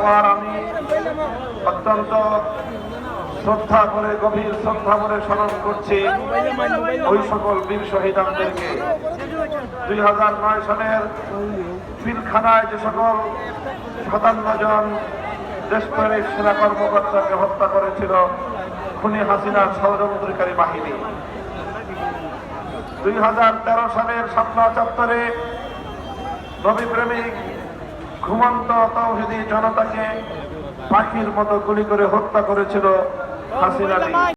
পর আমি অত্যন্ত শ্রদ্ধা করে, গভীর শ্রদ্ধা করে স্মরণ করছি ওই সকল বীর শহীদানদেরকে। দুই হাজার নয় সালের পিলখানায় যে সকল সাতান্ন জন দেশপ্রেমিক সেনা কর্মকর্তাকে হত্যা করেছিল খুনি হাসিনার ষড়যন্ত্রকারী বাহিনী। দুই হাজার তেরো সালের শাপলা চত্বরে নবী প্রেমিক ঘুমন্ত জনতাকে পাখির মতো গুলি করে হত্যা করেছিল হাসিনা।